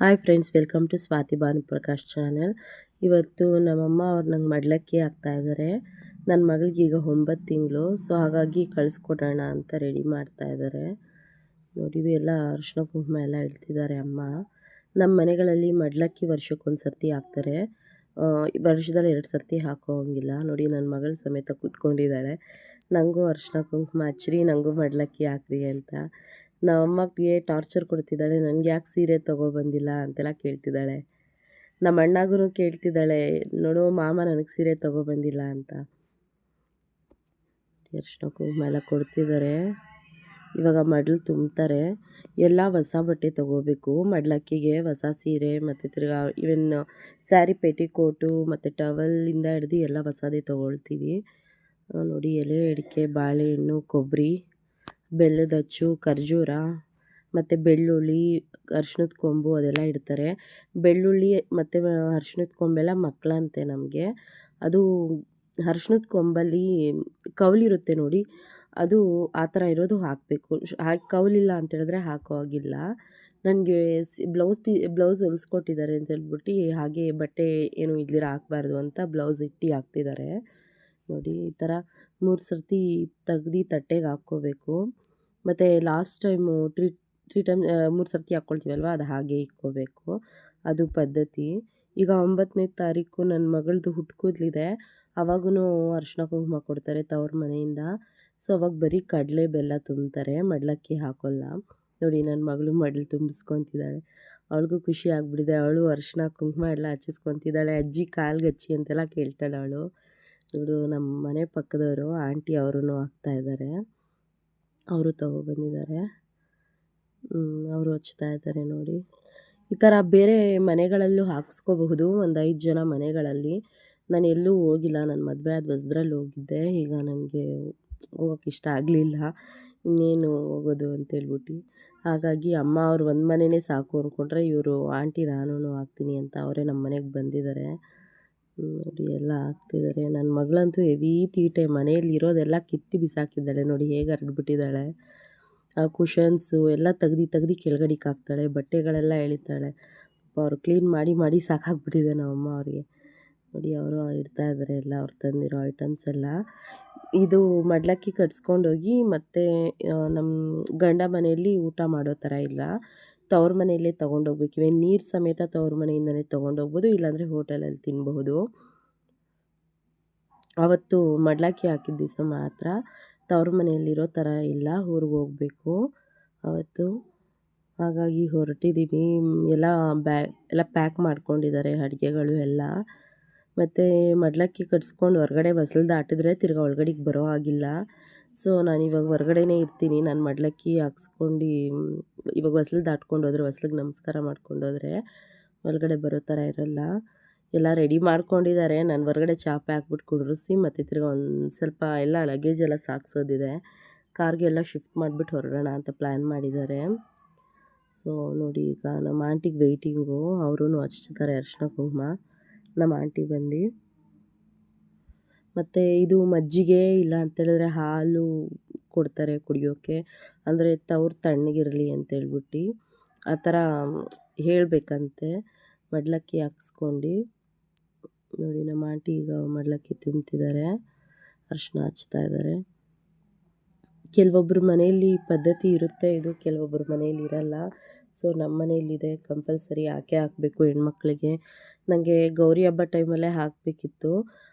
Hi friends welcome to Swathi Bhanuprakash channel ಇವತ್ತು ನಮ್ಮಮ್ಮ ಅವ್ರು ನಂಗೆ ಮಡ್ಲಕ್ಕಿ ಇದ್ದಾರೆ ನನ್ನ ಮಗಳಿಗೆ ಈಗ ಒಂಬತ್ತು ತಿಂಗಳು ಸೊ ಹಾಗಾಗಿ ಕಳಿಸ್ಕೊಡೋಣ ಅಂತ ರೆಡಿ ಮಾಡ್ತಾ ಇದ್ದಾರೆ ನೋಡಿ ಎಲ್ಲ ಅರಿಶಿನ ಕುಂಕುಮ ಎಲ್ಲ ಇಡ್ತಿದ್ದಾರೆ ಅಮ್ಮ. ನಮ್ಮ ಮನೆಗಳಲ್ಲಿ ಮಡ್ಲಕ್ಕಿ ವರ್ಷಕ್ಕೊಂದು ಸರ್ತಿ ಹಾಕ್ತಾರೆ. ವರ್ಷದಲ್ಲಿ ಎರಡು ಸರ್ತಿ ಹಾಕೋಂಗಿಲ್ಲ. ನೋಡಿ ನನ್ನ ಮಗಳು ಸಮೇತ ಕೂತ್ಕೊಂಡಿದ್ದಾಳೆ ನನಗೂ ಅರ್ಶಿನ ಕುಂಕುಮ ಹಚ್ಚಿರಿ ನನಗೂ ಮಡ್ಲಕ್ಕಿ ಹಾಕ್ರಿ ಅಂತ. ನಮ್ಮಮ್ಮಗೆ ಟಾರ್ಚರ್ ಕೊಡ್ತಿದ್ದಾಳೆ ನನಗೆ ಯಾಕೆ ಸೀರೆ ತೊಗೊಬಂದಿಲ್ಲ? ಅಂತೆಲ್ಲ ಕೇಳ್ತಿದ್ದಾಳೆ. ನಮ್ಮ ಅಣ್ಣಗೂ ಕೇಳ್ತಿದ್ದಾಳೆ, ನೋಡು ಮಾಮ ನನಗೆ ಸೀರೆ ತೊಗೊಬಂದಿಲ್ಲ ಅಂತ. ಅರಿಶಿನ ಕುಂಕುಮ ಎಲ್ಲ ಕೊಡ್ತಿದ್ದಾರೆ ಇವಾಗ ಮಡ್ಲು ತುಂಬ್ತಾರೆ. ಎಲ್ಲ ಹೊಸ ಬಟ್ಟೆ ತೊಗೋಬೇಕು. ಮಡ್ಲಕ್ಕಿಗೆ ಹೊಸ ಸೀರೆ ಮತ್ತು ತಿರ್ಗಾ ಇವನ್ ಸ್ಯಾರಿ ಪೆಟಿಕೋಟು ಮತ್ತು ಟವಲಿಂದ ಹಿಡ್ದು ಎಲ್ಲ ಹೊಸದೇ ತೊಗೊಳ್ತೀವಿ. ನೋಡಿ ಎಲೆ, ಅಡಿಕೆ ಬಾಳೆಹಣ್ಣು ಕೊಬ್ಬರಿ ಬೆಲ್ಲದ ಅಚ್ಚು, ಖರ್ಜೂರ ಮತ್ತು ಬೆಳ್ಳುಳ್ಳಿ ಅರ್ಶಿನದ ಕೊಂಬು ಅದೆಲ್ಲ ಇಡ್ತಾರೆ. ಬೆಳ್ಳುಳ್ಳಿ ಮತ್ತು ಅರ್ಶಿನದ ಕೊಂಬೆಲ್ಲ ಮಕ್ಕಳಂತೆ ನಮಗೆ. ಅದು ಅರ್ಶಿನದ ಕೊಂಬಲ್ಲಿ ಕೌಲಿರುತ್ತೆ ನೋಡಿ, ಅದು ಆ ಥರ ಇರೋದು ಹಾಕಬೇಕು. ಹಾಕಿ ಕೌಲಿಲ್ಲ ಅಂತ ಹೇಳಿದ್ರೆ ಹಾಕೋ ಹಾಗಿಲ್ಲ. ನನಗೆ ಬ್ಲೌಸ್ ಪಿ, ಬ್ಲೌಸ್ ಹೊಲಿಸ್ಕೊಟ್ಟಿದ್ದಾರೆ ಅಂತ ಹೇಳ್ಬಿಟ್ಟು ಹಾಗೆ ಬಟ್ಟೆ ಏನು ಇಲ್ದಿರ ಹಾಕ್ಬಾರ್ದು ಅಂತ ಬ್ಲೌಸ್ ಇಟ್ಟು ಹಾಕ್ತಿದ್ದಾರೆ. ನೋಡಿ ಈ ಥರ ಮೂರು ಸರ್ತಿ ತೆಗ್ದು ತಟ್ಟೆಗೆ ಹಾಕ್ಕೋಬೇಕು. ಮತ್ತು last time three three time ಮೂರು ಸರ್ತಿ ಹಾಕ್ಕೊಳ್ತೀವಲ್ವ ಅದು ಹಾಗೆ ಇಕ್ಕೋಬೇಕು ಅದು ಪದ್ಧತಿ. ಈಗ ಒಂಬತ್ತನೇ ತಾರೀಕು ನನ್ನ ಮಗಳದು ಹುಟ್ಕೋದ್ಲಿದೆ. ಅವಾಗೂ ಅರಿಶಿನ ಕುಂಕುಮ ಕೊಡ್ತಾರೆ ತವ್ರ ಮನೆಯಿಂದ. ಸೊ ಅವಾಗ ಬರೀ ಕಡಲೆ ಬೆಲ್ಲ ತುಂಬ್ತಾರೆ. ಮಡ್ಲಕ್ಕಿ ಹಾಕೋಲ್ಲ. ನೋಡಿ ನನ್ನ ಮಗಳು ಮಡ್ಲು ತುಂಬಿಸ್ಕೊತಿದ್ದಾಳೆ. ಅವಳಿಗೂ ಖುಷಿ ಆಗಿಬಿಡಿದೆ. ಅವಳು ಅರಿಶಿನ ಕುಂಕುಮ ಎಲ್ಲ ಹಚ್ಚಿಸ್ಕೊತಿದ್ದಾಳೆ. ಅಜ್ಜಿ ಕಾಲ್ಗೆ ಹಚ್ಚಿ ಅಂತೆಲ್ಲ ಕೇಳ್ತಾಳೆ ಅವಳು. ಇವರು ನಮ್ಮ ಮನೆ ಪಕ್ಕದವರು, ಆಂಟಿ ಅವರೂ ಹಾಕ್ತಾ ಇದ್ದಾರೆ. ಅವರು ತೊಗೊಬಂದಿದ್ದಾರೆ ಅವರು ಹಚ್ತಾ ಇದ್ದಾರೆ ನೋಡಿ. ಈ ಥರ ಬೇರೆ ಮನೆಗಳಲ್ಲೂ ಹಾಕಿಸ್ಕೋಬಹುದು. ಒಂದು ಐದು ಜನ ಮನೆಗಳಲ್ಲಿ. ನಾನು ಎಲ್ಲೂ ಹೋಗಿಲ್ಲ. ನನ್ನ ಮದುವೆ ಆದ ಬಸ್ದ್ರಲ್ಲಿ ಹೋಗಿದ್ದೆ. ಈಗ ನನಗೆ ಹೋಗೋಕ್ಕೆ ಇಷ್ಟ ಆಗಲಿಲ್ಲ. ಇನ್ನೇನು ಹೋಗೋದು ಅಂತೇಳ್ಬಿಟ್ಟು ಹಾಗಾಗಿ ಅಮ್ಮ ಅವ್ರು ಒಂದು ಮನೆಯೇ ಸಾಕು ಅಂದ್ಕೊಂಡ್ರೆ ಇವರು, ಆಂಟಿ ನಾನು ಹಾಕ್ತೀನಿ ಅಂತ ಅವರೇ ನಮ್ಮ ಮನೆಗೆ ಬಂದಿದ್ದಾರೆ. ನೋಡಿ ಎಲ್ಲ ಹಾಕ್ತಿದ್ದಾರೆ ನನ್ನ ಮಗಳಂತೂ ಹೆವಿ ತೀಟೆ, ಮನೆಯಲ್ಲಿ ಇರೋದೆಲ್ಲ ಕಿತ್ತಿ ಬಿಸಾಕಿದ್ದಾಳೆ ನೋಡಿ, ಹೇಗೆ ಹರಡ್ಬಿಟ್ಟಿದ್ದಾಳೆ ಆ ಕುಷನ್ಸು ಎಲ್ಲ ತೆಗ್ದು ತೆಗ್ದು ಕೆಳಗಡೆಗೆ ಹಾಕ್ತಾಳೆ, ಬಟ್ಟೆಗಳೆಲ್ಲ ಎಳಿತಾಳೆ. ಅವ್ರು ಕ್ಲೀನ್ ಮಾಡಿ ಮಾಡಿ ಸಾಕಾಗ್ಬಿಟ್ಟಿದೆ ನಮ್ಮಮ್ಮ ಅವ್ರಿಗೆ. ನೋಡಿ, ಅವರು ಇಡ್ತಾ ಇದ್ದಾರೆ ಎಲ್ಲ, ಅವ್ರು ತಂದಿರೋ ಐಟಮ್ಸ್ ಎಲ್ಲ. ಇದು ಮಡ್ಲಕ್ಕಿ ಕಟ್ಸ್ಕೊಂಡೋಗಿ ಮತ್ತು ನಮ್ಮ ಗಂಡ ಮನೆಯಲ್ಲಿ ಊಟ ಮಾಡೋ ಥರ ಇಲ್ಲ. ತವ್ರ ಮನೆಯಲ್ಲೇ ತೊಗೊಂಡೋಗ್ಬೇಕು. ಇವೆ ನೀರು ಸಮೇತ ತವ್ರ ಮನೆಯಿಂದಲೇ ತೊಗೊಂಡೋಗ್ಬೋದು, ಇಲ್ಲಾಂದರೆ ಹೋಟೆಲಲ್ಲಿ ತಿನ್ಬಹುದು. ಅವತ್ತು ಮಡ್ಲಕ್ಕಿ ಹಾಕಿದ ದಿವಸ ಮಾತ್ರ ತವ್ರ ಮನೆಯಲ್ಲಿರೋ ಥರ ಇಲ್ಲ, ಊರಿಗೆ ಹೋಗಬೇಕು. ಅವತ್ತು ಹಾಗಾಗಿ ಹೊರಟಿದ್ದೀವಿ ಎಲ್ಲ ಬ್ಯಾ, ಎಲ್ಲ ಪ್ಯಾಕ್ ಮಾಡ್ಕೊಂಡಿದ್ದಾರೆ ಅಡುಗೆಗಳು ಎಲ್ಲ. ಮತ್ತು ಮಡ್ಲಕ್ಕಿ ಕಟ್ಸ್ಕೊಂಡು ಹೊರಗಡೆ ಹೊಸಲು ದಾಟಿದ್ರೆ ತಿರ್ಗಿ ಒಳಗಡೆಗೆ ಬರೋ ಹಾಗಿಲ್ಲ. ಸೊ ನಾನು ಇವಾಗ ಹೊರಗಡೆನೇ ಇರ್ತೀನಿ. ನಾನು ಮಡ್ಲಕ್ಕಿ ಹಾಕ್ಸ್ಕೊಂಡು ಇವಾಗ ಹೊಸ್ಲು ದಾಟ್ಕೊಂಡು ಹೋದ್ರೆ, ಹೊಸ್ಲಿಗೆ ನಮಸ್ಕಾರ ಮಾಡ್ಕೊಂಡು ಹೋದರೆ ಒಳಗಡೆ ಬರೋ ಥರ ಇರೋಲ್ಲ. ಎಲ್ಲ ರೆಡಿ ಮಾಡ್ಕೊಂಡಿದ್ದಾರೆ ನಾನು ಹೊರಗಡೆ ಚಾಪೆ ಹಾಕ್ಬಿಟ್ಟು ಕುಡ್ರಿಸಿ ಮತ್ತು ತಿರ್ಗಿ ಒಂದು ಸ್ವಲ್ಪ ಎಲ್ಲ ಲಗೇಜ್ ಎಲ್ಲ ಕಾರ್ಗೆ ಕಾರ್ಗೆಲ್ಲ ಶಿಫ್ಟ್ ಮಾಡಿಬಿಟ್ಟು ಹೊರಡೋಣ ಅಂತ ಪ್ಲ್ಯಾನ್ ಮಾಡಿದ್ದಾರೆ ಸೊ ನೋಡಿ ಈಗ ನಮ್ಮ ಆಂಟಿಗೆ ವೆಯ್ಟಿಂಗು ಅವರೂ ಹಚ್ತಾರೆ ಅರ್ಶಿನ ಕುಂಕುಮ. ನಮ್ಮ ಆಂಟಿ ಬಂದು ಮತ್ತು ಇದು ಮಜ್ಜಿಗೆ ಇಲ್ಲ ಅಂತೇಳಿದ್ರೆ ಹಾಲು ಕೊಡ್ತಾರೆ ಕುಡಿಯೋಕ್ಕೆ ಅಂದರೆ ತವ್ರು ತಣ್ಣಗಿರಲಿ ಅಂತೇಳ್ಬಿಟ್ಟು ಆ ಥರ ಹೇಳಬೇಕಂತೆ. ಮಡ್ಲಕ್ಕಿ ಹಾಕ್ಸ್ಕೊಂಡು ನೋಡಿ ನಮ್ಮ ಆಂಟಿ ಈಗ ಮಡ್ಲಕ್ಕಿ ತಿಂತಿದ್ದಾರೆ. ಅರಿಶಿನ ಹಚ್ತಾ ಇದ್ದಾರೆ. ಕೆಲವೊಬ್ಬರು ಮನೆಯಲ್ಲಿ ಪದ್ಧತಿ ಇರುತ್ತೆ, ಇದು ಕೆಲವೊಬ್ಬರು ಮನೆಯಲ್ಲಿ ಇರಲ್ಲ. ಸೊ ನಮ್ಮ ಮನೆಯಲ್ಲಿದೆ, ಕಂಪಲ್ಸರಿ ಹಾಕೇ ಹಾಕಬೇಕು ಹೆಣ್ಮಕ್ಳಿಗೆ. ನನಗೆ ಗೌರಿ ಹಬ್ಬ ಟೈಮಲ್ಲೇ ಹಾಕಬೇಕಿತ್ತು.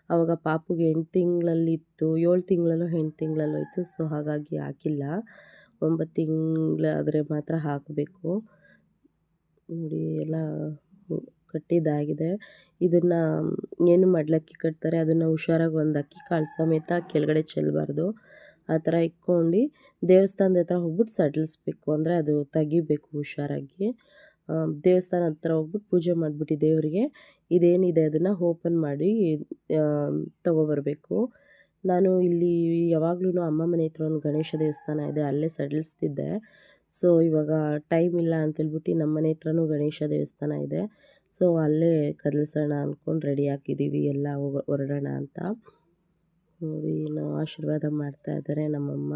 ಆವಾಗ ಪಾಪುಗೆ ಎಂಟು ತಿಂಗಳಲ್ಲಿತ್ತು, ಏಳು ತಿಂಗಳಲ್ಲೋ ಎಂಟು ತಿಂಗಳಲ್ಲೋ ಇತ್ತು, ಸೊ ಹಾಗಾಗಿ ಹಾಕಿಲ್ಲ. ಒಂಬತ್ತು ತಿಂಗಳಾದರೆ ಮಾತ್ರ ಹಾಕಬೇಕು. ನೋಡಿ, ಎಲ್ಲ ಕಟ್ಟಿದ್ದಾಗಿದೆ ಇದನ್ನು ಏನು ಮಡ್ಲಕ್ಕಿ ಕಟ್ತಾರೆ, ಅದನ್ನು ಹುಷಾರಾಗಿ ಒಂದು ಅಕ್ಕಿ ಕಾಳು ಸಮೇತ ಕೆಳಗಡೆ ಚೆಲ್ಲಬಾರ್ದು ಆ ಥರ ಇಕ್ಕೊಂಡು ದೇವಸ್ಥಾನದ ಹತ್ರ ಹೋಗ್ಬಿಟ್ಟು ಸಡಿಲಿಸ್ಬೇಕು. ಅಂದರೆ ಅದು ತೆಗಿಬೇಕು ಹುಷಾರಾಗಿ ದೇವಸ್ಥಾನ ಹತ್ರ ಹೋಗ್ಬಿಟ್ಟು ಪೂಜೆ ಮಾಡಿಬಿಟ್ಟು ದೇವರಿಗೆ ಇದೇನಿದೆ ಅದನ್ನು ಓಪನ್ ಮಾಡಿ ತೊಗೊಬರಬೇಕು. ನಾನು ಇಲ್ಲಿ ಯಾವಾಗಲೂ ಅಮ್ಮ ಮನೆ ಹತ್ರ ಒಂದು ಗಣೇಶ ದೇವಸ್ಥಾನ ಇದೆ, ಅಲ್ಲೇ ಸಡಿಲಿಸ್ತಿದ್ದೆ. ಸೊ, ಇವಾಗ ಟೈಮ್ ಇಲ್ಲ ಅಂತೇಳ್ಬಿಟ್ಟು ನಮ್ಮ ಮನೆ ಹತ್ರನೂ ಗಣೇಶ ದೇವಸ್ಥಾನ ಇದೆ. ಸೊ, ಅಲ್ಲೇ ಕದಲಿಸೋಣ ಅಂದ್ಕೊಂಡು ರೆಡಿ ಹಾಕಿದ್ದೀವಿ ಎಲ್ಲ ಹೋಗ ಹೊರಡೋಣ ಅಂತ. ನೋಡಿ ನಾವು ಆಶೀರ್ವಾದ ಮಾಡ್ತಾ ಇದ್ದಾರೆ. ನಮ್ಮಮ್ಮ,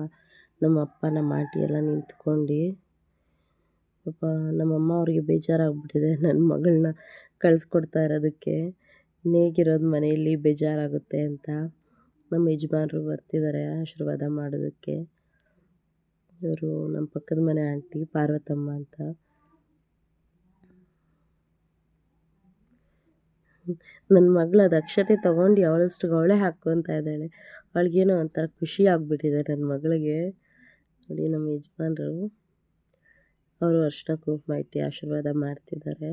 ನಮ್ಮಪ್ಪ, ನಮ್ಮ ಆಂಟಿ ಎಲ್ಲ ನಿಂತ್ಕೊಂಡು. ಪಾಪ ನಮ್ಮಮ್ಮ ಅವ್ರಿಗೆ ಬೇಜಾರಾಗ್ಬಿಟ್ಟಿದೆ. ನನ್ನ ಮಗಳನ್ನ ಕಳಿಸ್ಕೊಡ್ತಾ ಇರೋದಕ್ಕೆ. ನೇಗಿರೋದು ಮನೆಯಲ್ಲಿ ಬೇಜಾರಾಗುತ್ತೆ ಅಂತ ನಮ್ಮ ಯಜಮಾನರು ಬರ್ತಿದ್ದಾರೆ ಆಶೀರ್ವಾದ ಮಾಡೋದಕ್ಕೆ. ಇವರು ನಮ್ಮ ಪಕ್ಕದ ಮನೆ ಆಂಟಿ ಪಾರ್ವತಮ್ಮ ಅಂತ. ನನ್ನ ಮಗಳು ದಕ್ಷತೆ ಅಕ್ಷತೆ ತೊಗೊಂಡು ಅವಳಷ್ಟು ಗೌಳೆ ಹಾಕ್ಕೊತಾ ಇದ್ದಾಳೆ. ಅವಳಿಗೇನೋ ಒಂಥರ ಖುಷಿ ಆಗಿಬಿಟ್ಟಿದೆ ನನ್ನ ಮಗಳಿಗೆ. ನೋಡಿ ನಮ್ಮ ಯಜಮಾನ್ರು, ಅವರು ಅರ್ಶಿನ ಕುಂಕುಮ ಇಟ್ಟು ಆಶೀರ್ವಾದ ಮಾಡ್ತಿದ್ದಾರೆ.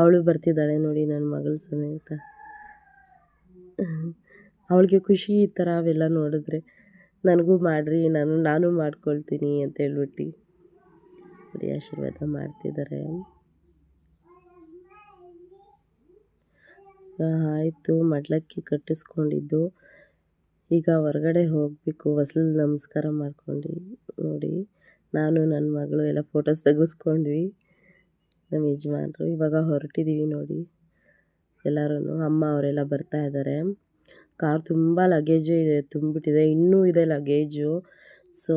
ಅವಳು ಬರ್ತಿದ್ದಾಳೆ ನೋಡಿ ನನ್ನ ಮಗಳ ಸಮೇತ. ಅವಳಿಗೆ ಖುಷಿ ಈ ಥರ ಅವೆಲ್ಲ ನೋಡಿದ್ರೆ ನನಗೂ ಮಾಡಿರಿ, ನಾನು ನಾನು ಮಾಡ್ಕೊಳ್ತೀನಿ ಅಂತ ಹೇಳ್ಬಿಟ್ಟು. ನೋಡಿ ಆಶೀರ್ವಾದ ಮಾಡ್ತಿದ್ದಾರೆ. ಆಯಿತು, ಮಡ್ಲಕ್ಕಿ ಕಟ್ಟಿಸ್ಕೊಂಡಿದ್ದು. ಈಗ ಹೊರಗಡೆ ಹೋಗಬೇಕು, ಹೊಸಲು ನಮಸ್ಕಾರ ಮಾಡ್ಕೊಂಡು ನೋಡಿ. ನಾನು ನನ್ನ ಮಗಳು ಎಲ್ಲ ಫೋಟೋಸ್ ತೆಗೆಸ್ಕೊಂಡ್ವಿ. ನಮ್ಮ ಯಜಮಾನ್ರು ಇವಾಗ ಹೊರಟಿದ್ದೀವಿ ನೋಡಿ. ಎಲ್ಲರೂ ಅಮ್ಮ ಅವರೆಲ್ಲ ಬರ್ತಾ ಇದ್ದಾರೆ. ಕಾರ್ ತುಂಬ ಲಗೇಜು ಇದೆ, ತುಂಬಿಟ್ಟಿದೆ. ಇನ್ನೂ ಇದೆ ಲಗೇಜು ಸೊ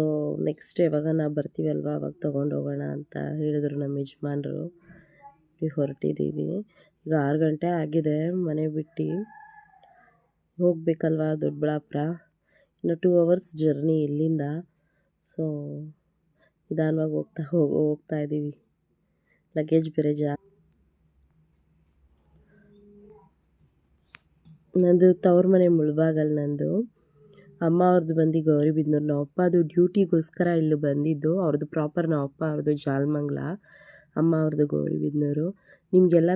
ನೆಕ್ಸ್ಟ್ ಯಾವಾಗ ನಾವು ಬರ್ತೀವಲ್ವ ಅವಾಗ ತೊಗೊಂಡು ಹೋಗೋಣ ಅಂತ ಹೇಳಿದರು ನಮ್ಮ ಯಜಮಾನರು. ಹೊರಟಿದ್ದೀವಿ ಈಗ ಆರು ಗಂಟೆ ಆಗಿದೆ. ಮನೆ ಬಿಟ್ಟು ಹೋಗಬೇಕಲ್ವ ದೊಡ್ಡಬಳ್ಳಾಪುರ? ಇನ್ನು ಟೂ ಅವರ್ಸ್ ಜರ್ನಿ ಇಲ್ಲಿಂದ. ಸೊ ನಿಧಾನವಾಗಿ ಹೋಗ್ತಾ ಹೋಗಿ ಹೋಗ್ತಾ ಇದ್ದೀವಿ ಲಗೇಜ್ ಬೇರೆ ಜಾ, ನಂದು ತವ್ರ ಮನೆ ಮುಳ್ಬಾಗಲ್ ನಂದು. ಅಮ್ಮ ಅವ್ರದ್ದು ಬಂದು ಗೌರಿಬಿದನೂರು ನಮ್ಮ ಅಪ್ಪ ಅದು ಡ್ಯೂಟಿಗೋಸ್ಕರ ಇಲ್ಲಿ ಬಂದಿದ್ದು. ಅವ್ರದ್ದು ಪ್ರಾಪರ್ ನಮ್ಮ ಅಪ್ಪ ಅವ್ರದ್ದು ಜಾಲ್ಮಂಗ್ಲ. ಅಮ್ಮ ಅವ್ರದ್ದು ಗೌರಿಬಿದನೂರು ನಿಮಗೆಲ್ಲ